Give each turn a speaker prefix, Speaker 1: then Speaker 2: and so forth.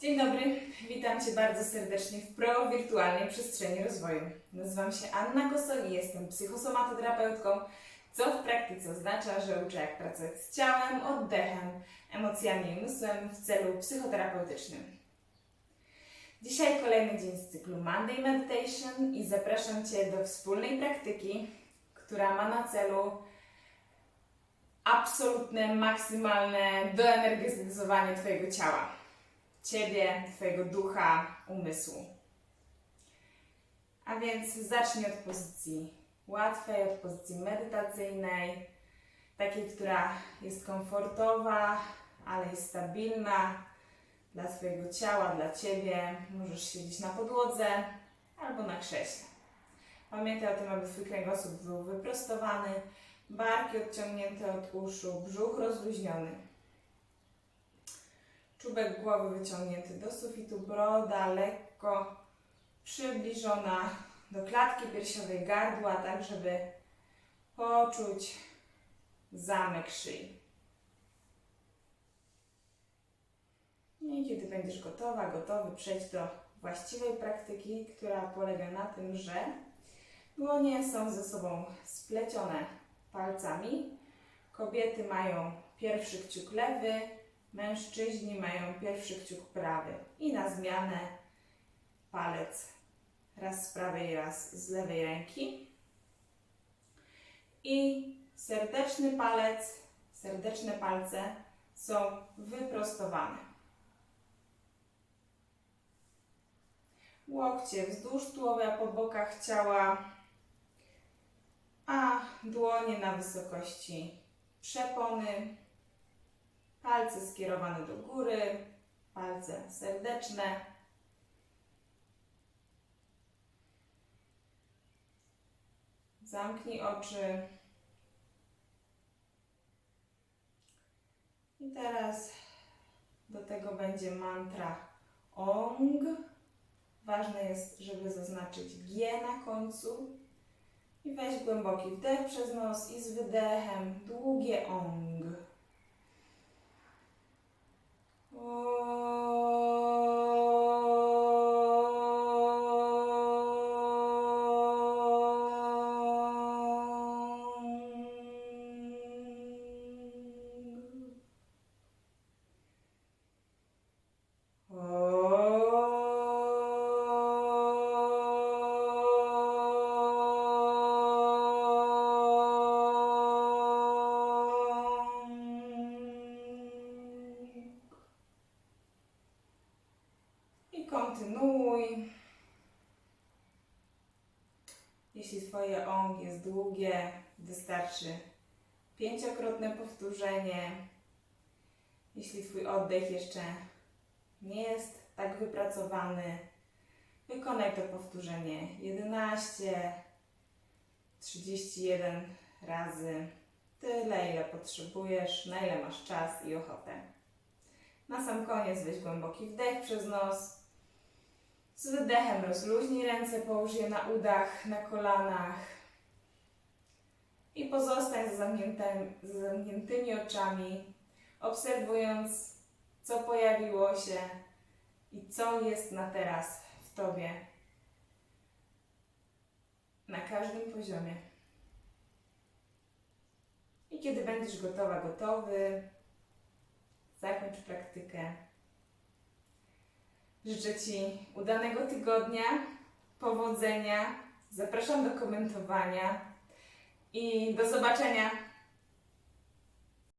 Speaker 1: Dzień dobry, witam Cię bardzo serdecznie w Pro Wirtualnej Przestrzeni Rozwoju. Nazywam się Anna Kosol jestem psychosomatoterapeutką, co w praktyce oznacza, że uczę jak pracować z ciałem, oddechem, emocjami i umysłem w celu psychoterapeutycznym. Dzisiaj kolejny dzień z cyklu Monday Meditation i zapraszam Cię do wspólnej praktyki, która ma na celu absolutne, maksymalne doenergetyzowanie Twojego ciała. Ciebie, Twojego ducha, umysłu. A więc zacznij od pozycji łatwej, od pozycji medytacyjnej, takiej, która jest komfortowa, ale jest stabilna dla Twojego ciała, dla Ciebie. Możesz siedzieć na podłodze albo na krześle. Pamiętaj o tym, aby Twój kręgosłup był wyprostowany, barki odciągnięte od uszu, brzuch rozluźniony. Czubek głowy wyciągnięty do sufitu, broda lekko przybliżona do klatki piersiowej gardła, tak żeby poczuć zamek szyi. I kiedy będziesz gotowa, gotowy, przejdź do właściwej praktyki, która polega na tym, że dłonie są ze sobą splecione palcami. Kobiety mają pierwszy kciuk lewy, Mężczyźni mają pierwszy kciuk prawy i na zmianę palec raz z prawej, raz z lewej ręki. I serdeczny palec, serdeczne palce są wyprostowane. Łokcie wzdłuż tułowia po bokach ciała, a dłonie na wysokości przepony. Palce skierowane do góry, palce serdeczne. Zamknij oczy. I teraz do tego będzie mantra ONG. Ważne jest, żeby zaznaczyć G na końcu. I weź głęboki wdech przez nos i z wydechem długie ONG. I kontynuuj. Jeśli Twoje ONG jest długie, wystarczy pięciokrotne powtórzenie. Jeśli Twój oddech jeszcze nie jest tak wypracowany, wykonaj to powtórzenie 11, 31 razy. Tyle, ile potrzebujesz, na ile masz czas i ochotę. Na sam koniec weź głęboki wdech przez nos. Z wydechem rozluźnij ręce, połóż je na udach, na kolanach. I pozostań z, z zamkniętymi oczami, obserwując, co pojawiło się i co jest na teraz w Tobie. Na każdym poziomie. I kiedy będziesz gotowa, gotowy, zakończ praktykę. Życzę Ci udanego tygodnia, powodzenia. Zapraszam do komentowania i do zobaczenia